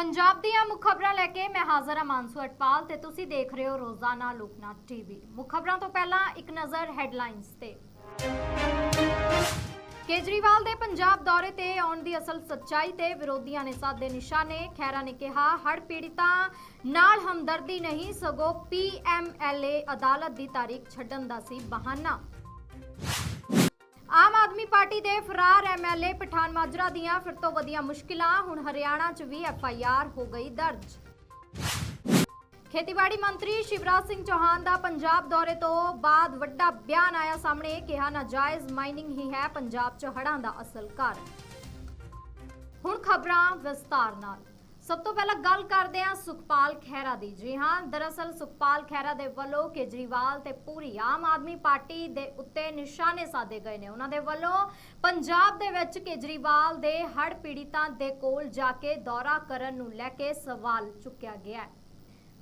ਪੰਜਾਬ ਦੀਆਂ ਮੁੱਖ ਖਬਰਾਂ ਲੈ ਕੇ ਮੈਂ ਹਾਜ਼ਰ ਹਾਂ ਮਾਨਸੂ ਅਟਪਾਲ ਤੇ ਤੁਸੀਂ ਦੇਖ ਰਹੇ ਹੋ ਰੋਜ਼ਾਨਾ ਲੋਕਨਾਥ ਟੀਵੀ। ਮੁੱਖ ਖਬਰਾਂ ਤੋਂ ਪਹਿਲਾਂ ਇੱਕ ਨਜ਼ਰ ਹੈਡਲਾਈਨਸ ਤੇ। ਕੇਜਰੀਵਾਲ ਦੇ ਪੰਜਾਬ ਦੌਰੇ ਤੇ ਆਉਣ ਦੀ ਅਸਲ ਸੱਚਾਈ ਤੇ ਵਿਰੋਧੀਆਂ ਨੇ ਸਾਧੇ ਨਿਸ਼ਾਨੇ। ਖੈਰਾ ਨੇ ਕਿਹਾ ਹੜ ਪੀੜਿਤਾਂ ਨਾਲ ਹਮਦਰਦੀ ਨਹੀਂ, ਸਗੋਂ ਪੀਐਮਐਲਏ ਅਦਾਲਤ ਦੀ ਤਾਰੀਖ ਛੱਡਣ ਦਾ ਸੀ ਬਹਾਨਾ। ਆਮ ਆਦਮੀ ਪਾਰਟੀ ਦੇ ਫਰਾਰ ਐਮਐਲਏ ਪਠਾਨ ਮਾਜਰਾ ਦੀਆਂ ਫਿਰ ਤੋਂ ਵਧੀਆਂ ਮੁਸ਼ਕਿਲਾਂ, ਹੁਣ ਹਰਿਆਣਾ 'ਚ ਵੀ ਐਫਆਈਆਰ ਹੋ ਗਈ ਦਰਜ। ਖੇਤੀਬਾੜੀ ਮੰਤਰੀ ਸ਼ਿਵਰਾਜ ਸਿੰਘ ਚੌਹਾਨ ਦਾ ਪੰਜਾਬ ਦੌਰੇ ਤੋਂ ਬਾਅਦ ਵੱਡਾ ਬਿਆਨ ਆਇਆ ਸਾਹਮਣੇ, ਕਿਹਾ ਨਾਜਾਇਜ਼ ਮਾਈਨਿੰਗ ਹੀ ਹੈ ਪੰਜਾਬ 'ਚ ਹੜਾਂ ਦਾ ਅਸਲ ਕਾਰਨ। ਹੁਣ ਖਬਰਾਂ ਵਿਸਤਾਰ ਨਾਲ। ਸਭ ਤੋਂ ਪਹਿਲਾਂ ਗੱਲ ਕਰਦੇ ਹਾਂ ਸੁਖਪਾਲ ਖਹਿਰਾ ਦੀ। ਜੀ ਹਾਂ, ਦਰਅਸਲ ਸੁਖਪਾਲ ਖਹਿਰਾ ਦੇ ਵੱਲੋਂ ਕੇਜਰੀਵਾਲ ਤੇ ਪੂਰੀ ਆਮ ਆਦਮੀ ਪਾਰਟੀ ਦੇ ਉੱਤੇ ਨਿਸ਼ਾਨੇ ਸਾਧੇ ਗਏ ਨੇ। ਉਹਨਾਂ ਦੇ ਵੱਲੋਂ ਪੰਜਾਬ ਦੇ ਵਿੱਚ ਕੇਜਰੀਵਾਲ ਦੇ ਹੜ੍ਹ ਪੀੜਿਤਾਂ ਦੇ ਕੋਲ ਜਾ ਕੇ ਦੌਰਾ ਕਰਨ ਨੂੰ ਲੈ ਕੇ ਸਵਾਲ ਚੁੱਕਿਆ ਗਿਆ ਹੈ।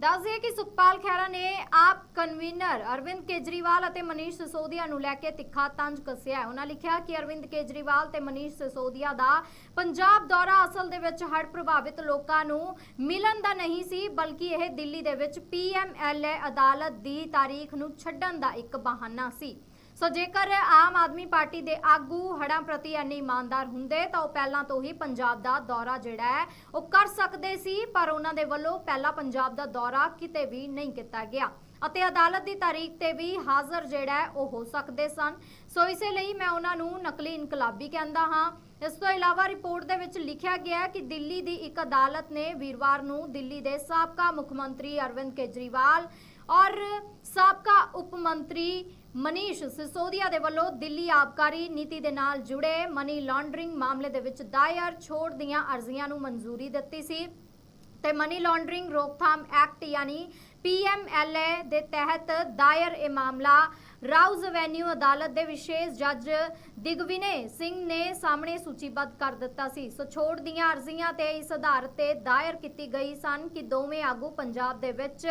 ਦੱਸ ਦਈਏ ਕਿ ਸੁਖਪਾਲ ਖਹਿਰਾ ਨੇ ਆਪ ਕਨਵੀਨਰ ਅਰਵਿੰਦ ਕੇਜਰੀਵਾਲ ਅਤੇ ਮਨੀਸ਼ ਸਿਸੋਦੀਆ ਨੂੰ ਲੈ ਕੇ ਤਿੱਖਾ ਤੰਜ ਕੱਸਿਆ ਉਹਨਾਂ ਲਿਖਿਆ ਕਿ ਅਰਵਿੰਦ ਕੇਜਰੀਵਾਲ ਤੇ ਮਨੀਸ਼ ਸਿਸੋਦੀਆ ਦਾ ਪੰਜਾਬ ਦੌਰਾ ਅਸਲ ਦੇ ਵਿੱਚ ਹੜ੍ਹ ਪ੍ਰਭਾਵਿਤ ਲੋਕਾਂ ਨੂੰ ਮਿਲਣ ਦਾ ਨਹੀਂ ਸੀ, ਬਲਕਿ ਇਹ ਦਿੱਲੀ ਦੇ ਵਿੱਚ ਪੀਐਮਐਲਏ ਅਦਾਲਤ ਦੀ ਤਾਰੀਖ ਨੂੰ ਛੱਡਣ ਦਾ ਇੱਕ ਬਹਾਨਾ ਸੀ। ਸੋ ਜੇਕਰ ਆਮ ਆਦਮੀ ਪਾਰਟੀ ਦੇ ਆਗੂ ਹੜਾਂ ਪ੍ਰਤੀ ਇੰਨੇ ਇਮਾਨਦਾਰ ਹੁੰਦੇ, ਤਾਂ ਉਹ ਪਹਿਲਾਂ ਤੋਂ ਹੀ ਪੰਜਾਬ ਦਾ ਦੌਰਾ ਜਿਹੜਾ ਹੈ, ਉਹ ਕਰ ਸਕਦੇ ਸੀ, ਪਰ ਉਹਨਾਂ ਦੇ ਵੱਲੋਂ ਪਹਿਲਾਂ ਪੰਜਾਬ ਦਾ ਦੌਰਾ ਕਿਤੇ ਵੀ ਨਹੀਂ ਕੀਤਾ ਗਿਆ। ਅਤੇ ਅਦਾਲਤ ਦੀ ਤਾਰੀਖ ਤੇ ਵੀ ਹਾਜ਼ਰ ਜਿਹੜਾ ਉਹ ਹੋ ਸਕਦੇ ਸਨ। ਸੋ ਇਸੇ ਲਈ ਮੈਂ ਉਹਨਾਂ ਨੂੰ ਨਕਲੀ ਇਨਕਲਾਬੀ ਕਹਿੰਦਾ ਹਾਂ। ਇਸ ਤੋਂ ਇਲਾਵਾ ਰਿਪੋਰਟ ਦੇ ਵਿੱਚ ਲਿਖਿਆ ਗਿਆ ਕਿ ਦਿੱਲੀ ਦੀ ਇੱਕ ਅਦਾਲਤ ਨੇ ਵੀਰਵਾਰ ਨੂੰ ਦਿੱਲੀ ਦੇ ਸਾਬਕਾ ਮੁੱਖ ਮੰਤਰੀ ਅਰਵਿੰਦ ਕੇਜਰੀਵਾਲ ਔਰ ਸਾਬਕਾ ਉਪ ਮੰਤਰੀ ਮਨੀਸ਼ ਸਿਸੋਦੀਆ ਦੇ ਵੱਲੋਂ ਦਿੱਲੀ ਆਬਕਾਰੀ ਨੀਤੀ ਦੇ ਨਾਲ ਜੁੜੇ ਮਨੀ ਲਾਂਡਰਿੰਗ ਮਾਮਲੇ ਦੇ ਵਿੱਚ ਦਾਇਰ ਛੋੜ ਦੀਆਂ ਅਰਜ਼ੀਆਂ ਨੂੰ ਮਨਜ਼ੂਰੀ ਦਿੱਤੀ ਸੀ। ਤੇ ਮਨੀ ਲਾਂਡਰਿੰਗ ਰੋਕਥਾਮ ਐਕਟ ਯਾਨੀ ਪੀਐਮਐਲਏ ਦੇ ਤਹਿਤ ਦਾਇਰ ਇਹ ਮਾਮਲਾ ਰਾਉਜ਼ ਐਵੇਨਿਊ ਅਦਾਲਤ ਦੇ ਵਿਸ਼ੇਸ਼ ਜੱਜ ਦਿਗਵਿਨੇ ਸਿੰਘ ਨੇ ਸਾਹਮਣੇ ਸੂਚੀਬੱਧ ਕਰ ਦਿੱਤਾ ਸੀ। ਸੋ ਛੋੜ ਦੀਆਂ ਅਰਜ਼ੀਆਂ ਤੇ ਇਸ ਆਧਾਰ ਤੇ ਦਾਇਰ ਕੀਤੀ ਗਈ ਸਨ ਕਿ ਦੋਵੇਂ ਆਗੂ ਪੰਜਾਬ ਦੇ ਵਿੱਚ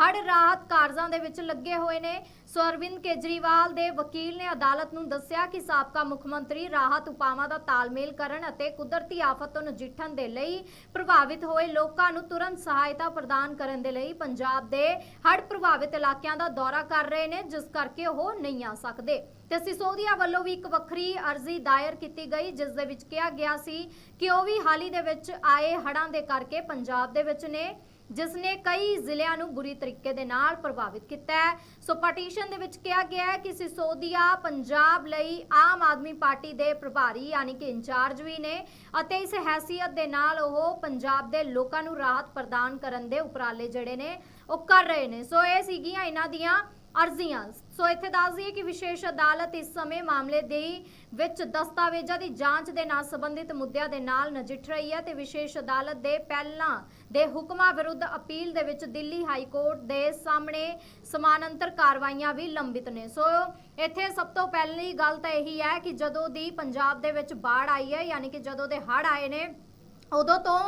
ਹੜ ਰਾਹਤ ਕਾਰਜਾਂ ਦੇ ਵਿੱਚ ਲੱਗੇ ਹੋਏ ਨੇ। ਸੋ ਅਰਵਿੰਦ ਕੇਜਰੀਵਾਲ ਦੇ ਵਕੀਲ ਨੇ ਅਦਾਲਤ ਨੂੰ ਦੱਸਿਆ ਕਿ ਸਾਬਕਾ ਮੁੱਖ ਮੰਤਰੀ ਰਾਹਤ ਉਪਾਵਾਂ ਦਾ ਤਾਲਮੇਲ ਕਰਨ ਅਤੇ ਕੁਦਰਤੀ ਆਫਤ ਤੋਂ ਨਜਿੱਠਣ ਦੇ ਲਈ ਪ੍ਰਭਾਵਿਤ ਹੋਏ ਲੋਕਾਂ ਨੂੰ ਤੁਰੰਤ ਸਹਾਇਤਾ ਪ੍ਰਦਾਨ ਕਰਨ ਦੇ ਲਈ ਪੰਜਾਬ ਦੇ ਹੜ੍ਹ ਪ੍ਰਭਾਵਿਤ ਇਲਾਕਿਆਂ ਦਾ ਦੌਰਾ ਕਰ ਰਹੇ ਨੇ, ਜਿਸ ਕਰਕੇ ਉਹ ਨਹੀਂ ਆ ਸਕਦੇ। ਤੇ ਸਿਸੋਦੀਆ ਵੱਲੋਂ ਵੀ ਇੱਕ ਵੱਖਰੀ ਅਰਜ਼ੀ ਦਾਇਰ ਕੀਤੀ ਗਈ, ਜਿਸ ਦੇ ਵਿੱਚ ਕਿਹਾ ਗਿਆ ਸੀ ਕਿ ਉਹ ਵੀ ਹਾਲ ਦੇ ਵਿੱਚ ਆਏ ਹੜ੍ਹਾਂ ਦੇ ਕਰਕੇ ਪੰਜਾਬ ਦੇ ਵਿੱਚ ਨੇ, ਜਿਸ ਨੇ ਕਈ ਜ਼ਿਲ੍ਹਿਆਂ ਨੂੰ ਬੁਰੀ ਤਰੀਕੇ ਦੇ ਨਾਲ ਪ੍ਰਭਾਵਿਤ ਕੀਤਾ ਹੈ। ਸੋ ਪਟੀਸ਼ਨ ਦੇ ਵਿੱਚ ਕਿਹਾ ਗਿਆ ਹੈ ਕਿ ਸਿਸੋਦੀਆ ਪੰਜਾਬ ਲਈ ਆਮ ਆਦਮੀ ਪਾਰਟੀ ਦੇ ਪ੍ਰਭਾਰੀ ਯਾਨੀ ਕਿ ਇੰਚਾਰਜ ਵੀ ਨੇ ਅਤੇ ਇਸ ਹੈਸੀਅਤ ਦੇ ਨਾਲ ਉਹ ਪੰਜਾਬ ਦੇ ਲੋਕਾਂ ਨੂੰ ਰਾਹਤ ਪ੍ਰਦਾਨ ਕਰਨ ਦੇ ਉਪਰਾਲੇ ਜਿਹੜੇ ਨੇ ਉਹ ਕਰ ਰਹੇ ਨੇ। ਸੋ ਇਹ ਸੀਗੀਆਂ ਇਹਨਾਂ ਦੀਆਂ ਅਰਜ਼ੀਆਂ। ਸੋ ਇੱਥੇ ਦੱਸ ਦਈਏ ਕਿ ਵਿਸ਼ੇਸ਼ ਅਦਾਲਤ ਇਸ ਸਮੇਂ ਮਾਮਲੇ ਦੇ ਵਿੱਚ ਦਸਤਾਵੇਜ਼ਾਂ ਦੀ ਜਾਂਚ ਦੇ ਨਾਲ ਸੰਬੰਧਿਤ ਮੁੱਦਿਆਂ ਦੇ ਨਾਲ ਨਜਿੱਠ ਰਹੀ ਹੈ ਤੇ ਵਿਸ਼ੇਸ਼ ਅਦਾਲਤ ਦੇ ਪਹਿਲਾਂ ਦੇ ਹੁਕਮਾਂ ਵਿਰੁੱਧ ਅਪੀਲ ਦੇ ਵਿੱਚ ਦਿੱਲੀ ਹਾਈ ਕੋਰਟ ਦੇ ਸਾਹਮਣੇ ਸਮਾਨਾਂਤਰ ਕਾਰਵਾਈਆਂ ਵੀ ਲੰਬਿਤ ਨੇ। ਸੋ ਇੱਥੇ ਸਭ ਤੋਂ ਪਹਿਲੀ ਗੱਲ ਤਾਂ ਇਹੀ ਹੈ ਕਿ ਜਦੋਂ ਦੀ ਪੰਜਾਬ ਦੇ ਵਿੱਚ ਬਾੜ ਆਈ ਹੈ, ਯਾਨੀ ਕਿ ਜਦੋਂ ਦੇ ਹੜ੍ਹ ਆਏ ਨੇ ਉਦੋਂ ਤੋਂ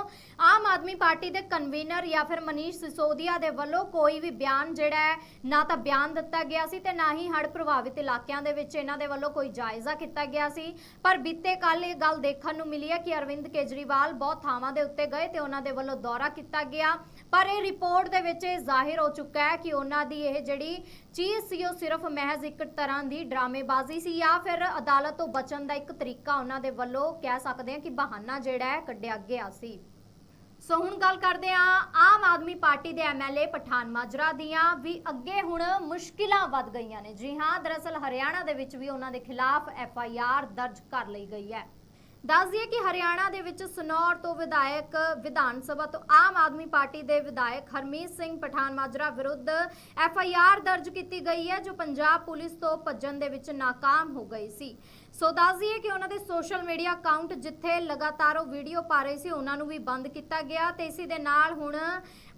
ਆਮ ਆਦਮੀ ਪਾਰਟੀ ਦੇ ਕਨਵੀਨਰ ਜਾਂ ਫਿਰ ਮਨੀਸ਼ ਸਿਸੋਦੀਆ ਦੇ ਵੱਲੋਂ ਕੋਈ ਵੀ ਬਿਆਨ ਜਿਹੜਾ ਹੈ, ਨਾ ਤਾਂ ਬਿਆਨ ਦਿੱਤਾ ਗਿਆ ਸੀ ਤੇ ਨਾ ਹੀ ਹੜ੍ਹ ਪ੍ਰਭਾਵਿਤ ਇਲਾਕਿਆਂ ਦੇ ਵਿੱਚ ਇਹਨਾਂ ਦੇ ਵੱਲੋਂ ਕੋਈ ਜਾਇਜ਼ਾ ਕੀਤਾ ਗਿਆ ਸੀ। ਪਰ ਬੀਤੇ ਕੱਲ ਇਹ ਗੱਲ ਦੇਖਣ ਨੂੰ ਮਿਲੀ ਹੈ ਕਿ ਅਰਵਿੰਦ ਕੇਜਰੀਵਾਲ ਬਹੁਤ ਥਾਵਾਂ ਦੇ ਉੱਤੇ ਗਏ ਤੇ ਉਹਨਾਂ ਦੇ ਵੱਲੋਂ ਦੌਰਾ ਕੀਤਾ ਗਿਆ। ਪਰ ਇਹ ਰਿਪੋਰਟ ਦੇ ਵਿੱਚ ਇਹ ਜ਼ਾਹਿਰ ਹੋ ਚੁੱਕਾ ਹੈ ਕਿ ਉਹਨਾਂ ਦੀ ਇਹ ਜਿਹੜੀ ਚੀਜ਼ ਸੀ, ਉਹ ਸਿਰਫ ਮਹਿਜ਼ ਇੱਕ ਤਰ੍ਹਾਂ ਦੀ ਡਰਾਮੇਬਾਜ਼ੀ ਸੀ ਜਾਂ ਫਿਰ ਅਦਾਲਤ ਤੋਂ ਬਚਣ ਦਾ ਇੱਕ ਤਰੀਕਾ ਉਹਨਾਂ ਦੇ ਵੱਲੋਂ ਕਹਿ ਸਕਦੇ ਹਾਂ ਕਿ ਬਹਾਨਾ ਜਿਹੜਾ ਹੈ, ਕੱਢਿਆ ਗਿਆ ਸੀ। ਸੋ ਹੁਣ ਗੱਲ ਕਰਦੇ ਹਾਂ ਆਮ ਆਦਮੀ ਪਾਰਟੀ ਦੇ ਐਮਐਲਏ ਪਠਾਨ ਮਾਜਰਾ ਦੀਆਂ। ਵੀ ਅੱਗੇ ਹੁਣ ਮੁਸ਼ਕਿਲਾਂ ਵੱਧ ਗਈਆਂ ਨੇ। ਜੀ ਹਾਂ, ਦਰਅਸਲ ਹਰਿਆਣਾ ਦੇ ਵਿੱਚ ਵੀ ਉਹਨਾਂ ਦੇ ਖਿਲਾਫ ਐਫਆਈਆਰ ਦਰਜ ਕਰ ਲਈ ਗਈ ਹੈ। ਦੱਸ ਦਈਏ ਕਿ ਹਰਿਆਣਾ ਦੇ ਵਿੱਚ ਸਨੌਰ ਤੋਂ ਵਿਧਾਇਕ ਵਿਧਾਨ ਸਭਾ ਤੋਂ ਆਮ ਆਦਮੀ ਪਾਰਟੀ ਦੇ ਵਿਧਾਇਕ ਹਰਮੀਤ ਸਿੰਘ ਪਠਾਨ ਮਾਜਰਾ ਵਿਰੁੱਧ ਐਫ ਆਈ ਆਰ ਦਰਜ ਕੀਤੀ ਗਈ ਹੈ, ਜੋ ਪੰਜਾਬ ਪੁਲਿਸ ਤੋਂ ਭੱਜਣ ਦੇ ਵਿੱਚ ناکਾਮ ਹੋ ਗਈ ਸੀ। ਸੋ ਦੱਸ ਦਈਏ ਕਿ ਉਹਨਾਂ ਦੇ ਸੋਸ਼ਲ ਮੀਡੀਆ ਅਕਾਊਂਟ ਜਿੱਥੇ ਲਗਾਤਾਰ ਉਹ ਵੀਡੀਓ ਪਾ ਰਹੇ ਸੀ, ਉਹਨਾਂ ਨੂੰ ਵੀ ਬੰਦ ਕੀਤਾ ਗਿਆ ਤੇ ਇਸੇ ਦੇ ਨਾਲ ਹੁਣ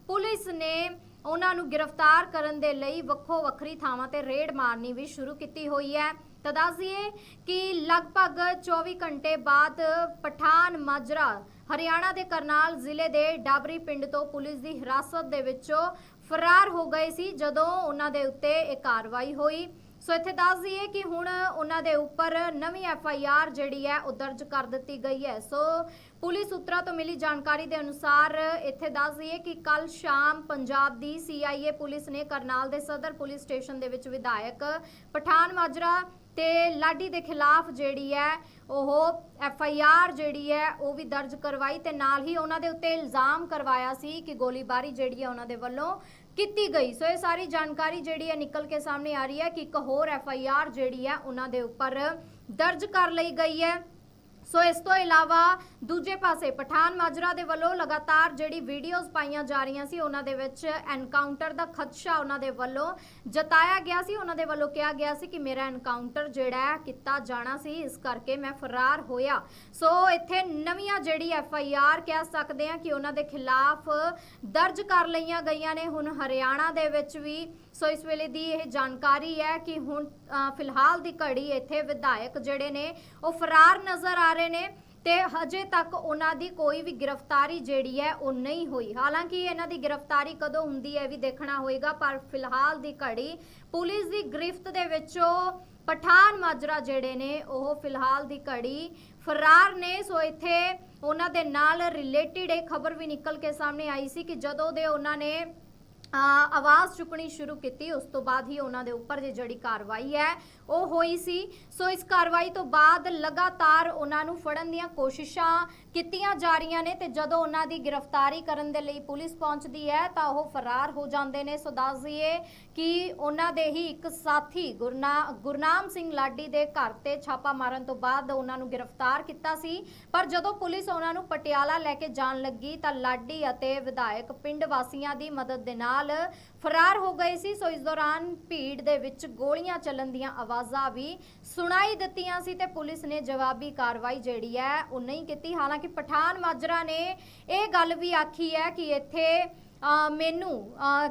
ਪੁਲਿਸ ਨੇ ਉਹਨਾਂ ਨੂੰ ਗ੍ਰਿਫਤਾਰ ਕਰਨ ਦੇ ਲਈ ਵੱਖੋ ਵੱਖਰੀ ਥਾਵਾਂ ਤੇ ਰੇਡ ਮਾਰਨੀ ਵੀ ਸ਼ੁਰੂ ਕੀਤੀ ਹੋਈ ਹੈ। ਤਾਂ ਦੱਸ ਦਈਏ ਕਿ ਲਗਭਗ 24 ਘੰਟੇ ਬਾਅਦ ਪਠਾਨ ਮਾਜਰਾ ਹਰਿਆਣਾ ਦੇ ਕਰਨਾਲ ਜ਼ਿਲ੍ਹੇ ਦੇ ਡਾਬਰੀ ਪਿੰਡ ਤੋਂ ਪੁਲਿਸ ਦੀ ਹਿਰਾਸਤ ਦੇ ਵਿੱਚੋਂ ਫਰਾਰ ਹੋ ਗਏ ਸੀ ਜਦੋਂ ਉਹਨਾਂ ਦੇ ਉੱਤੇ ਇਹ ਕਾਰਵਾਈ ਹੋਈ। ਸੋ ਇੱਥੇ ਦੱਸ ਦਈਏ ਕਿ ਹੁਣ ਉਹਨਾਂ ਦੇ ਉੱਪਰ ਨਵੀਂ ਐਫ ਆਈ ਆਰ ਜਿਹੜੀ ਹੈ ਉਹ ਦਰਜ ਕਰ ਦਿੱਤੀ ਗਈ ਹੈ। ਸੋ ਪੁਲਿਸ ਸੂਤਰਾਂ ਤੋਂ ਮਿਲੀ ਜਾਣਕਾਰੀ ਦੇ ਅਨੁਸਾਰ ਇੱਥੇ ਦੱਸ ਦਈਏ ਕਿ ਕੱਲ ਸ਼ਾਮ ਪੰਜਾਬ ਦੀ ਸੀਆਈਏ ਪੁਲਿਸ ਨੇ ਕਰਨਾਲ ਦੇ ਸਦਰ ਪੁਲਿਸ ਸਟੇਸ਼ਨ ਦੇ ਵਿੱਚ ਵਿਧਾਇਕ ਪਠਾਨ ਮਾਜਰਾ ਤੇ ਲਾਡੀ ਦੇ ਖਿਲਾਫ ਜਿਹੜੀ ਹੈ, ਉਹ ਐਫ ਆਈ ਆਰ ਜਿਹੜੀ ਹੈ, ਉਹ ਵੀ ਦਰਜ ਕਰਵਾਈ ਤੇ ਨਾਲ ਹੀ ਉਹਨਾਂ ਦੇ ਉੱਤੇ ਇਲਜ਼ਾਮ ਕਰਵਾਇਆ ਸੀ ਕਿ ਗੋਲੀਬਾਰੀ ਜਿਹੜੀ ਹੈ ਉਹਨਾਂ ਦੇ ਵੱਲੋਂ ਕੀਤੀ ਗਈ। ਸੋ ਇਹ ਸਾਰੀ ਜਾਣਕਾਰੀ ਜਿਹੜੀ ਹੈ ਨਿਕਲ ਕੇ ਸਾਹਮਣੇ ਆ ਰਹੀ ਹੈ ਕਿ ਇੱਕ ਹੋਰ ਐਫ ਆਈ ਆਰ ਜਿਹੜੀ ਹੈ, ਉਹਨਾਂ ਦੇ ਉੱਪਰ ਦਰਜ ਕਰ ਲਈ ਗਈ ਹੈ। ਸੋ ਇਸ ਤੋਂ ਇਲਾਵਾ ਦੂਜੇ ਪਾਸੇ ਪਠਾਨ ਮਾਜਰਾ ਦੇ ਵੱਲੋਂ ਲਗਾਤਾਰ ਜਿਹੜੀ ਵੀਡੀਓਜ਼ ਪਾਈਆਂ ਜਾ ਰਹੀਆਂ ਸੀ, ਉਹਨਾਂ ਦੇ ਵਿੱਚ ਐਨਕਾਊਂਟਰ ਦਾ ਖਦਸ਼ਾ ਉਹਨਾਂ ਦੇ ਵੱਲੋਂ ਜਤਾਇਆ ਗਿਆ ਸੀ। ਉਹਨਾਂ ਦੇ ਵੱਲੋਂ ਕਿਹਾ ਗਿਆ ਸੀ ਕਿ ਮੇਰਾ ਐਨਕਾਊਂਟਰ ਜਿਹੜਾ ਕੀਤਾ ਜਾਣਾ ਸੀ। ਇਸ ਕਰਕੇ ਮੈਂ ਫਰਾਰ ਹੋਇਆ। ਸੋ ਇੱਥੇ ਨਵੀਆਂ ਜਿਹੜੀ ਐਫ ਆਈ ਆਰ ਕਹਿ ਸਕਦੇ ਆ ਕਿ ਉਹਨਾਂ ਦੇ ਖਿਲਾਫ ਦਰਜ ਕਰ ਲਈਆਂ ਗਈਆਂ ਨੇ। ਹੁਣ ਹਰਿਆਣਾ ਦੇ ਵਿੱਚ ਵੀ ਸੋ ਇਸ ਵੇਲੇ ਦੀ ਇਹ ਜਾਣਕਾਰੀ ਹੈ ਕਿ ਹੁਣ ਫਿਲਹਾਲ ਦੀ ਘੜੀ ਇੱਥੇ ਵਿਧਾਇਕ ਜਿਹੜੇ ਨੇ, ਉਹ ਫਰਾਰ ਨਜ਼ਰ ਆ ਰਹੇ ਨੇ ਤੇ ਹਜੇ ਤੱਕ ਉਹਨਾਂ ਦੀ ਕੋਈ ਵੀ ਗ੍ਰਿਫਤਾਰੀ ਜਿਹੜੀ ਹੈ ਉਹ ਨਹੀਂ ਹੋਈ। ਹਾਲਾਂਕਿ ਇਹਨਾਂ ਦੀ ਗ੍ਰਿਫਤਾਰੀ ਕਦੋਂ ਹੁੰਦੀ ਹੈ ਵੀ ਦੇਖਣਾ ਹੋਏਗਾ, ਪਰ ਫਿਲਹਾਲ ਦੀ ਘੜੀ ਪੁਲਿਸ ਦੀ ਗ੍ਰਿਫਤ ਦੇ ਵਿੱਚੋਂ ਪਠਾਨ ਮਾਜਰਾ ਜਿਹੜੇ ਨੇ, ਉਹ ਫਿਲਹਾਲ ਦੀ ਘੜੀ ਫਰਾਰ ਨੇ। ਸੋ ਇੱਥੇ ਉਹਨਾਂ ਦੇ ਨਾਲ ਰਿਲੇਟਡ ਇਹ ਖਬਰ ਵੀ ਨਿਕਲ ਕੇ ਸਾਹਮਣੇ ਆਈ ਸੀ ਕਿ ਜਦੋਂ ਦੇ ਉਹਨਾਂ ਨੇ ਆਵਾਜ਼ ਚੁੱਕਣੀ ਸ਼ੁਰੂ ਕੀਤੀ। ਉਸ ਤੋਂ ਬਾਅਦ ਹੀ ਉਹਨਾਂ ਦੇ ਉੱਪਰ ਜੇ ਜਿਹੜੀ ਕਾਰਵਾਈ ਹੈ, ਉਹ ਹੋਈ ਸੀ। ਸੋ ਇਸ ਕਾਰਵਾਈ ਤੋਂ ਬਾਅਦ ਲਗਾਤਾਰ ਉਹਨਾਂ ਨੂੰ ਫੜਨ ਦੀਆਂ ਕੋਸ਼ਿਸ਼ਾਂ ਕੀਤੀਆਂ ਜਾ ਰਹੀਆਂ ਨੇ ਤੇ ਜਦੋਂ ਉਹਨਾਂ ਦੀ ਗ੍ਰਿਫਤਾਰੀ ਕਰਨ ਦੇ ਲਈ ਪੁਲਿਸ ਪਹੁੰਚਦੀ ਹੈ, ਤਾਂ ਉਹ ਫਰਾਰ ਹੋ ਜਾਂਦੇ ਨੇ। ਸੋ ਦੱਸ ਦਈਏ ਕਿ ਉਹਨਾਂ ਦੇ ਹੀ ਇੱਕ ਸਾਥੀ ਗੁਰਨਾ, ਗੁਰਨਾਮ ਸਿੰਘ ਲਾਡੀ ਦੇ ਘਰ ਤੇ ਛਾਪਾ ਮਾਰਨ ਤੋਂ ਬਾਅਦ ਉਹਨਾਂ ਨੂੰ ਗ੍ਰਿਫਤਾਰ ਕੀਤਾ ਸੀ। ਪਰ ਜਦੋਂ ਪੁਲਿਸ ਉਹਨਾਂ ਨੂੰ ਪਟਿਆਲਾ ਲੈ ਕੇ ਜਾਣ ਲੱਗੀ, ਤਾਂ ਲਾਡੀ ਅਤੇ ਵਿਧਾਇਕ ਪਿੰਡ ਵਾਸੀਆਂ ਦੀ ਮਦਦ ਦੇ ਨਾਲ ਫਰਾਰ ਹੋ ਗਏ ਸੀ, ਸੋ ਇਸ ਦੌਰਾਨ ਭੀੜ ਦੇ ਵਿੱਚ ਗੋਲੀਆਂ ਚੱਲਣ ਦੀਆਂ ਆਵਾਜ਼ਾਂ ਵੀ ਸੁਣਾਈ ਦਿੱਤੀਆਂ ਸੀ ਤੇ ਪੁਲਿਸ ਨੇ ਜਵਾਬੀ ਕਾਰਵਾਈ ਜਿਹੜੀ ਹੈ, ਉਹ ਨਹੀਂ ਕੀਤੀ। ਹਾਲਾਂਕਿ ਪਠਾਨ ਮਾਜਰਾ ਨੇ ਇਹ ਗੱਲ ਵੀ ਆਖੀ ਹੈ ਕਿ ਇੱਥੇ ਮੈਨੂੰ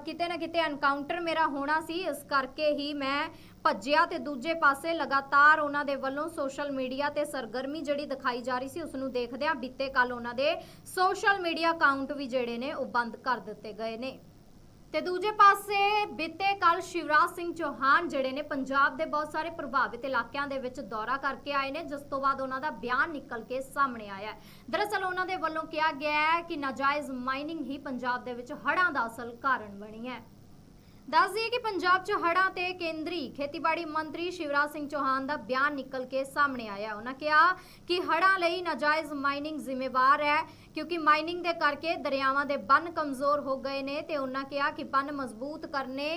ਕਿਤੇ ਨਾ ਕਿਤੇ ਐਨਕਾਊਂਟਰ ਮੇਰਾ ਹੋਣਾ ਸੀ। ਇਸ ਕਰਕੇ ਹੀ ਮੈਂ ਭੱਜਿਆ ਤੇ ਦੂਜੇ ਪਾਸੇ ਲਗਾਤਾਰ ਉਹਨਾਂ ਦੇ ਵੱਲੋਂ ਸੋਸ਼ਲ ਮੀਡੀਆ ਤੇ ਸਰਗਰਮੀ ਜਿਹੜੀ ਦਿਖਾਈ ਜਾ ਰਹੀ ਸੀ ਉਸ ਨੂੰ ਦੇਖਦਿਆਂ ਬੀਤੇ ਕੱਲ ਉਹਨਾਂ ਦੇ ਸੋਸ਼ਲ ਮੀਡੀਆ ਅਕਾਊਂਟ ਵੀ ਜਿਹੜੇ ਨੇ, ਉਹ ਬੰਦ ਕਰ ਦਿੱਤੇ ਗਏ ਨੇ। ਤੇ ਦੂਜੇ ਪਾਸੇ ਬੀਤੇ ਕੱਲ ਸ਼ਿਵਰਾਜ ਸਿੰਘ ਚੌਹਾਨ ਜਿਹੜੇ ਨੇ ਪੰਜਾਬ ਦੇ ਬਹੁਤ ਸਾਰੇ ਪ੍ਰਭਾਵਿਤ ਇਲਾਕਿਆਂ ਦੇ ਵਿੱਚ ਦੌਰਾ ਕਰਕੇ ਆਏ ਨੇ, ਜਿਸ ਤੋਂ ਬਾਅਦ ਉਹਨਾਂ ਦਾ ਬਿਆਨ ਨਿਕਲ ਕੇ ਸਾਹਮਣੇ ਆਇਆ ਹੈ। ਦਰਅਸਲ ਉਹਨਾਂ ਦੇ ਵੱਲੋਂ ਕਿਹਾ ਗਿਆ ਹੈ ਕਿ ਨਾਜਾਇਜ਼ ਮਾਈਨਿੰਗ ਹੀ ਪੰਜਾਬ ਦੇ ਵਿੱਚ ਹੜ੍ਹਾਂ ਦਾ ਅਸਲ ਕਾਰਨ ਬਣੀ ਹੈ। ਦੱਸ ਦਈਏ ਕਿ ਪੰਜਾਬ 'ਚ ਹੜ੍ਹਾਂ ਤੇ ਕੇਂਦਰੀ ਖੇਤੀਬਾੜੀ ਮੰਤਰੀ ਸ਼ਿਵਰਾਜ ਸਿੰਘ ਚੌਹਾਨ ਦਾ ਬਿਆਨ ਨਿਕਲ ਕੇ ਸਾਹਮਣੇ ਆਇਆ। ਉਹਨਾਂ ਕਿਹਾ ਕਿ ਹੜ੍ਹਾਂ ਲਈ ਨਾਜਾਇਜ਼ ਮਾਈਨਿੰਗ ਜ਼ਿੰਮੇਵਾਰ ਹੈ, ਕਿਉਂਕਿ ਮਾਈਨਿੰਗ ਦੇ ਕਰਕੇ ਦਰਿਆਵਾਂ ਦੇ ਬੰਨ ਕਮਜ਼ੋਰ ਹੋ ਗਏ ਨੇ ਤੇ ਉਹਨਾਂ ਕਿਹਾ ਕਿ ਬੰਨ ਮਜ਼ਬੂਤ ਕਰਨੇ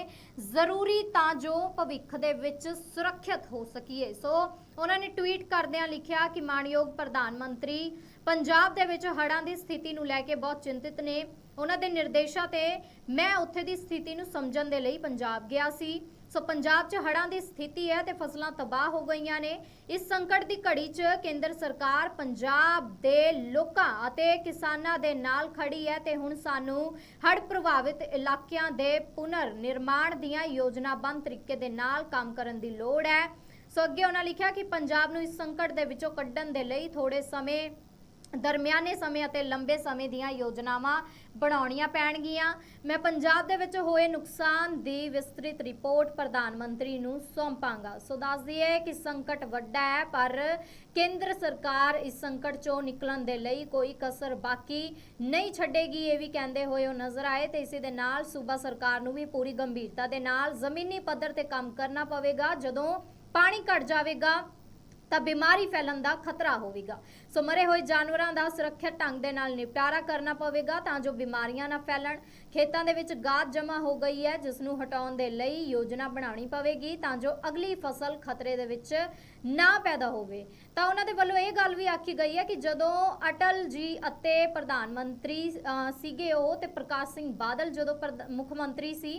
ਜ਼ਰੂਰੀ ਤਾਂ ਜੋ ਭਵਿੱਖ ਦੇ ਵਿੱਚ ਸੁਰੱਖਿਅਤ ਹੋ ਸਕੀਏ। ਸੋ ਉਹਨਾਂ ਨੇ ਟਵੀਟ ਕਰਦਿਆਂ ਲਿਖਿਆ ਕਿ ਮਾਨਯੋਗ ਪ੍ਰਧਾਨ ਮੰਤਰੀ, ਪੰਜਾਬ ਦੇ ਵਿੱਚ ਹੜ੍ਹਾਂ ਦੀ ਸਥਿਤੀ ਨੂੰ ਲੈ ਕੇ ਬਹੁਤ ਚਿੰਤਿਤ ਨੇ। ਉਹਨਾਂ ਦੇ ਨਿਰਦੇਸ਼ਾਂ ਤੇ ਮੈਂ ਉੱਥੇ ਦੀ ਸਥਿਤੀ ਨੂੰ ਸਮਝਣ ਦੇ ਲਈ ਪੰਜਾਬ ਗਿਆ ਸੀ। ਸੋ ਪੰਜਾਬ 'ਚ ਹੜ੍ਹਾਂ ਦੀ ਸਥਿਤੀ ਹੈ ਤੇ ਫਸਲਾਂ ਤਬਾਹ ਹੋ ਗਈਆਂ ਨੇ। ਇਸ ਸੰਕਟ ਦੀ ਘੜੀ 'ਚ ਕੇਂਦਰ ਸਰਕਾਰ ਪੰਜਾਬ ਦੇ ਲੋਕਾਂ ਅਤੇ ਕਿਸਾਨਾਂ ਦੇ ਨਾਲ ਖੜੀ ਹੈ ਤੇ ਹੁਣ ਸਾਨੂੰ ਹੜ੍ਹ ਪ੍ਰਭਾਵਿਤ ਇਲਾਕਿਆਂ ਦੇ ਪੁਨਰ ਨਿਰਮਾਣ ਦੀਆਂ ਯੋਜਨਾਬੰਦ ਤਰੀਕੇ ਦੇ ਨਾਲ ਕੰਮ ਕਰਨ ਦੀ ਲੋੜ ਹੈ। ਸੋ ਅੱਗੇ ਉਹਨਾਂ ਲਿਖਿਆ ਕਿ ਪੰਜਾਬ ਨੂੰ ਇਸ ਸੰਕਟ ਦੇ ਵਿੱਚੋਂ ਕੱਢਣ ਦੇ ਲਈ ਥੋੜੇ ਸਮੇਂ ਦਰਮਿਆਨੇ ਸਮੇਂ ਅਤੇ ਲੰਬੇ ਸਮੇਂ ਦੀਆਂ ਯੋਜਨਾਵਾਂ ਬਣਾਉਣੀਆਂ ਪੈਣਗੀਆਂ। ਮੈਂ ਪੰਜਾਬ ਦੇ ਵਿੱਚ ਹੋਏ ਨੁਕਸਾਨ ਦੀ ਵਿਸਤ੍ਰਿਤ ਰਿਪੋਰਟ ਪ੍ਰਧਾਨ ਮੰਤਰੀ ਨੂੰ ਸੌਂਪਾਂਗਾ। ਸੋ ਦੱਸ ਦਈਏ ਕਿ ਸੰਕਟ ਵੱਡਾ ਹੈ, ਪਰ ਕੇਂਦਰ ਸਰਕਾਰ ਇਸ ਸੰਕਟ ਚੋਂ ਨਿਕਲਣ ਦੇ ਲਈ ਕੋਈ ਕਸਰ ਬਾਕੀ ਨਹੀਂ ਛੱਡੇਗੀ, ਇਹ ਵੀ ਕਹਿੰਦੇ ਹੋਏ ਉਹ ਨਜ਼ਰ ਆਏ। ਤੇ ਇਸੇ ਦੇ ਨਾਲ ਸੂਬਾ ਸਰਕਾਰ ਨੂੰ ਵੀ ਪੂਰੀ ਗੰਭੀਰਤਾ ਦੇ ਨਾਲ ਜ਼ਮੀਨੀ ਪੱਧਰ ਤੇ ਕੰਮ ਕਰਨਾ ਪਵੇਗਾ। ਜਦੋਂ ਪਾਣੀ ਘਟ ਜਾਵੇਗਾ ਤਾਂ ਬਿਮਾਰੀ ਫੈਲਣ ਦਾ ਖਤਰਾ ਹੋਵੇਗਾ। ਸੋ ਮਰੇ ਹੋਏ ਜਾਨਵਰਾਂ ਦਾ ਸੁਰੱਖਿਅਤ ਢੰਗ ਦੇ ਨਾਲ ਨਿਪਟਾਰਾ ਕਰਨਾ ਪਵੇਗਾ ਤਾਂ ਜੋ ਬਿਮਾਰੀਆਂ ਨਾ ਫੈਲਣ। ਖੇਤਾਂ ਦੇ ਵਿੱਚ ਗਾਦ ਜਮ੍ਹਾਂ ਹੋ ਗਈ ਹੈ, ਜਿਸ ਨੂੰ ਹਟਾਉਣ ਦੇ ਲਈ ਯੋਜਨਾ ਬਣਾਉਣੀ ਪਵੇਗੀ ਤਾਂ ਜੋ ਅਗਲੀ ਫਸਲ ਖਤਰੇ ਦੇ ਵਿੱਚ ਨਾ ਪੈਦਾ ਹੋਵੇ। ਤਾਂ ਉਹਨਾਂ ਦੇ ਵੱਲੋਂ ਇਹ ਗੱਲ ਵੀ ਆਖੀ ਗਈ ਹੈ ਕਿ ਜਦੋਂ ਅਟਲ ਜੀ ਅਤੇ ਪ੍ਰਧਾਨ ਮੰਤਰੀ ਸੀਗੇ ਉਹ ਤੇ ਪ੍ਰਕਾਸ਼ ਸਿੰਘ ਬਾਦਲ ਜਦੋਂ ਪ੍ਰਧ- ਮੁੱਖ ਮੰਤਰੀ ਸੀ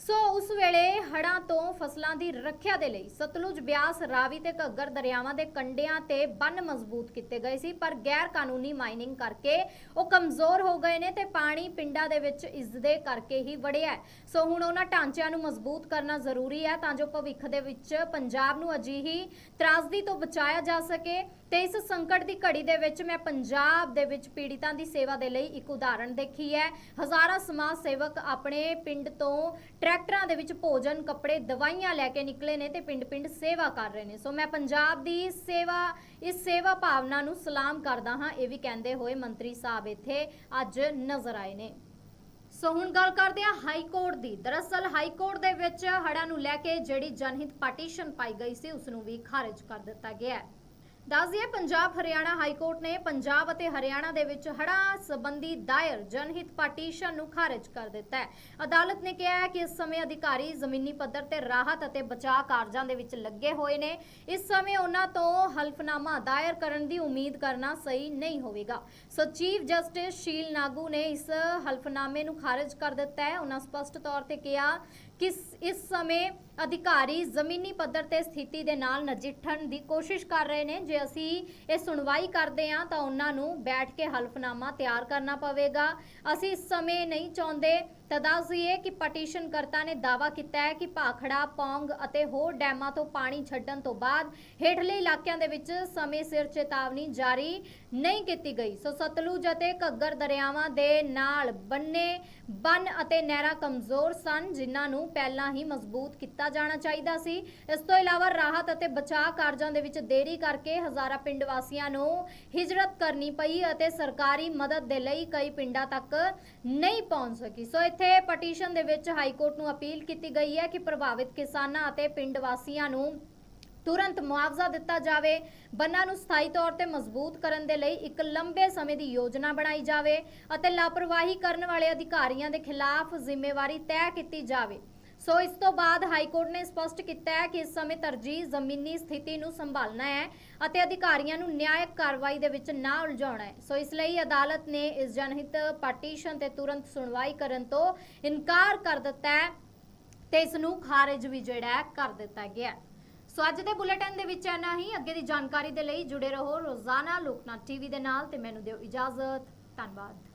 ਸੋ ਉਸ ਵੇਲੇ ਹੜ੍ਹਾਂ ਤੋਂ ਫਸਲਾਂ ਦੀ ਰੱਖਿਆ ਦੇ ਲਈ ਸਤਲੁਜ, ਬਿਆਸ, ਰਾਵੀ ਤੇ ਘੱਗਰ ਦਰਿਆਵਾਂ ਦੇ ਕੰਢਿਆਂ ਤੇ ਬੰਨ ਮਜ਼ਬੂਤ ਕੀਤੇ ਗਏ ਸੀ, ਪਰ ਗੈਰ ਕਾਨੂੰਨੀ ਮਾਈਨਿੰਗ ਕਰਕੇ ਉਹ ਕਮਜ਼ੋਰ ਹੋ ਗਏ ਨੇ ਤੇ ਪਾਣੀ ਪਿੰਡਾਂ ਦੇ ਵਿੱਚ ਇਸਦੇ ਕਰਕੇ ਹੀ ਵੜਿਆ ਸੋ ਹੁਣ ਉਹਨਾਂ ਢਾਂਚਿਆਂ ਨੂੰ ਮਜ਼ਬੂਤ ਕਰਨਾ ਜ਼ਰੂਰੀ ਹੈ ਤਾਂ ਜੋ ਭਵਿੱਖ ਦੇ ਵਿੱਚ ਪੰਜਾਬ ਨੂੰ ਅਜਿਹੀ ਤਰਾਸਦੀ ਤੋਂ ਬਚਾਇਆ ਜਾ ਸਕੇ। ਤੇ ਇਸ ਸੰਕਟ ਦੀ ਘੜੀ ਦੇ ਵਿੱਚ ਮੈਂ ਪੰਜਾਬ ਦੇ ਵਿੱਚ ਪੀੜਿਤਾਂ ਦੀ ਸੇਵਾ ਦੇ ਲਈ ਇੱਕ ਉਦਾਹਰਣ ਦੇਖੀ ਹੈ। ਹਜ਼ਾਰਾਂ ਸਮਾਜ ਸੇਵਕ ਆਪਣੇ ਪਿੰਡ ਤੋਂ ਟਰੈਕਟਰਾਂ ਦੇ ਵਿੱਚ ਭੋਜਨ, ਕੱਪੜੇ, ਦਵਾਈਆਂ ਲੈ ਕੇ ਨਿਕਲੇ ਨੇ ਤੇ ਪਿੰਡ-ਪਿੰਡ ਸੇਵਾ ਕਰ ਰਹੇ ਨੇ। ਸੋ ਮੈਂ ਪੰਜਾਬ ਦੀ ਸੇਵਾ, ਇਸ ਸੇਵਾ ਭਾਵਨਾ ਨੂੰ ਸਲਾਮ ਕਰਦਾ ਹਾਂ, ਇਹ ਵੀ ਕਹਿੰਦੇ ਹੋਏ ਮੰਤਰੀ ਸਾਹਿਬ ਇੱਥੇ ਅੱਜ ਨਜ਼ਰ ਆਏ ਨੇ। ਸੋ ਹੁਣ ਗੱਲ ਕਰਦੇ ਹਾਂ ਹਾਈ ਕੋਰਟ ਦੀ। ਦਰਅਸਲ ਹਾਈ ਕੋਰਟ ਦੇ ਵਿੱਚ ਹੜ੍ਹਾਂ ਨੂੰ ਲੈ ਕੇ ਜਿਹੜੀ ਜਨਹਿਤ ਪਟੀਸ਼ਨ ਪਾਈ ਗਈ ਸੀ ਉਸ ਨੂੰ ਵੀ ਖਾਰਜ ਕਰ ਦਿੱਤਾ ਗਿਆ ਹੈ। ਦੱਸ ਦਈਏ, ਪੰਜਾਬ ਹਰਿਆਣਾ ਹਾਈ ਕੋਰਟ ਨੇ ਪੰਜਾਬ ਅਤੇ ਹਰਿਆਣਾ ਦੇ ਵਿੱਚ ਹੜ੍ਹਾਂ ਸੰਬੰਧੀ ਦਾਇਰ ਜਨਹਿਤ ਪਟੀਸ਼ਨ ਨੂੰ ਖਾਰਜ ਕਰ ਦਿੱਤਾ ਹੈ। ਅਦਾਲਤ ਨੇ ਕਿਹਾ ਹੈ ਕਿ ਇਸ ਸਮੇਂ ਅਧਿਕਾਰੀ ਜ਼ਮੀਨੀ ਪੱਧਰ ਤੇ ਰਾਹਤ ਅਤੇ ਬਚਾਅ ਕਾਰਜਾਂ ਦੇ ਵਿੱਚ ਲੱਗੇ ਹੋਏ ਨੇ। ਇਸ ਸਮੇਂ ਉਹਨਾਂ ਤੋਂ ਹਲਫਨਾਮਾ ਦਾਇਰ ਕਰਨ ਦੀ ਉਮੀਦ ਕਰਨਾ ਸਹੀ ਨਹੀਂ ਹੋਵੇਗਾ। ਸੋ ਚੀਫ ਜਸਟਿਸ ਸ਼ੀਲ ਨਾਗੂ ਨੇ ਇਸ ਹਲਫਨਾਮੇ ਨੂੰ ਖਾਰਜ ਕਰ ਦਿੱਤਾ ਹੈ। ਉਹਨਾਂ ਸਪਸ਼ਟ ਤੌਰ ਤੇ ਕਿਹਾ ਕਿਸ ਇਸ ਸਮੇਂ ਅਧਿਕਾਰੀ ਜ਼ਮੀਨੀ ਪੱਧਰ ਤੇ ਸਥਿਤੀ ਦੇ ਨਾਲ ਨਜਿੱਠਣ ਦੀ ਕੋਸ਼ਿਸ਼ ਕਰ ਰਹੇ ਨੇ? ਜੇ ਅਸੀਂ ਇਹ ਸੁਣਵਾਈ ਕਰਦੇ ਹਾਂ, ਤਾਂ ਉਹਨਾਂ ਨੂੰ ਬੈਠ ਕੇ ਹਲਫਨਾਮਾ ਤਿਆਰ ਕਰਨਾ ਪਵੇਗਾ। ਅਸੀਂ ਇਸ ਸਮੇਂ ਨਹੀਂ ਚਾਹੁੰਦੇ ਤਾਂ ਦੱਸ ਦਈਏ ਕਿ ਪਟੀਸ਼ਨਕਰਤਾ ਨੇ ਦਾਅਵਾ ਕੀਤਾ ਹੈ ਕਿ ਭਾਖੜਾ, ਪੌਂਗ ਅਤੇ ਹੋਰ ਡੈਮਾਂ ਤੋਂ ਪਾਣੀ ਛੱਡਣ ਤੋਂ ਬਾਅਦ ਹੇਠਲੇ ਇਲਾਕਿਆਂ ਦੇ ਵਿੱਚ ਸਮੇਂ ਸਿਰ ਚੇਤਾਵਨੀ ਜਾਰੀ ਨਹੀਂ ਕੀਤੀ ਗਈ। ਸੋ ਸਤਲੁਜ ਅਤੇ ਘੱਗਰ ਦਰਿਆਵਾਂ ਦੇ ਨਾਲ ਬੰਨੇ ਬੰਨ ਅਤੇ ਨਹਿਰਾਂ ਕਮਜ਼ੋਰ ਸਨ, ਜਿਨ੍ਹਾਂ ਨੂੰ ਪਹਿਲਾਂ ਹੀ ਮਜ਼ਬੂਤ ਕੀਤਾ ਜਾਣਾ ਚਾਹੀਦਾ ਸੀ। ਇਸ ਤੋਂ ਇਲਾਵਾ ਰਾਹਤ ਅਤੇ ਬਚਾਅ ਕਾਰਜਾਂ ਦੇ ਵਿੱਚ ਦੇਰੀ ਕਰਕੇ ਹਜ਼ਾਰਾਂ ਪਿੰਡ ਵਾਸੀਆਂ ਨੂੰ ਹਿਜਰਤ ਕਰਨੀ ਪਈ ਅਤੇ ਸਰਕਾਰੀ ਮਦਦ ਦੇ ਲਈ ਕਈ ਪਿੰਡਾਂ ਤੱਕ ਨਹੀਂ ਪਹੁੰਚ ਸਕੀ। ਸੋ ਇੱਥੇ ਪਟੀਸ਼ਨ ਦੇ ਵਿੱਚ ਹਾਈ ਕੋਰਟ ਨੂੰ ਅਪੀਲ ਕੀਤੀ ਗਈ ਹੈ ਕਿ ਪ੍ਰਭਾਵਿਤ ਕਿਸਾਨਾਂ ਅਤੇ ਪਿੰਡ ਵਾਸੀਆਂ ਨੂੰ ਤੁਰੰਤ ਮੁਆਵਜ਼ਾ ਦਿੱਤਾ ਜਾਵੇ, ਬੰਨਾਂ ਨੂੰ ਸਥਾਈ ਤੌਰ ਤੇ ਮਜ਼ਬੂਤ ਕਰਨ ਦੇ ਲਈ ਇੱਕ ਲੰਬੇ ਸਮੇਂ ਦੀ ਯੋਜਨਾ ਬਣਾਈ ਜਾਵੇ ਅਤੇ ਲਾਪਰਵਾਹੀ ਕਰਨ ਵਾਲੇ ਅਧਿਕਾਰੀਆਂ ਦੇ ਖਿਲਾਫ ਜ਼ਿੰਮੇਵਾਰੀ ਤੈਅ ਕੀਤੀ ਜਾਵੇ। ਸੋ ਇਸ ਤੋਂ ਬਾਅਦ ਹਾਈ ਕੋਰਟ ਨੇ ਸਪਸ਼ਟ ਕੀਤਾ ਹੈ ਕਿ ਇਸ ਸਮੇਂ ਤਰਜੀਹ ਜ਼ਮੀਨੀ ਸਥਿਤੀ ਨੂੰ ਸੰਭਾਲਣਾ ਹੈ ਅਤੇ ਅਧਿਕਾਰੀਆਂ ਨੂੰ ਨਿਆਇਕ ਕਾਰਵਾਈ ਦੇ ਵਿੱਚ ਨਾ ਉਲਝਾਉਣਾ ਹੈ। ਸੋ ਇਸ ਲਈ ਅਦਾਲਤ ਨੇ ਇਸ ਜਨਹਿਤ ਪਟੀਸ਼ਨ ਤੇ ਤੁਰੰਤ ਸੁਣਵਾਈ ਕਰਨ ਤੋਂ ਇਨਕਾਰ ਕਰ ਦਿੱਤਾ ਹੈ ਤੇ ਇਸ ਨੂੰ ਖਾਰਜ ਵੀ ਜਿਹੜਾ ਕਰ ਦਿੱਤਾ ਗਿਆ ਸੋ ਅੱਜ ਦੇ ਬੁਲੇਟਿਨ ਦੇ ਵਿੱਚ ਇੰਨਾ ਹੀ। ਅੱਗੇ ਦੀ ਜਾਣਕਾਰੀ ਦੇ ਲਈ ਜੁੜੇ ਰਹੋ ਰੋਜ਼ਾਨਾ ਲੋਕਨਾਥ ਟੀਵੀ ਦੇ ਨਾਲ ਤੇ ਮੈਨੂੰ ਦਿਓ ਇਜਾਜ਼ਤ। ਧੰਨਵਾਦ।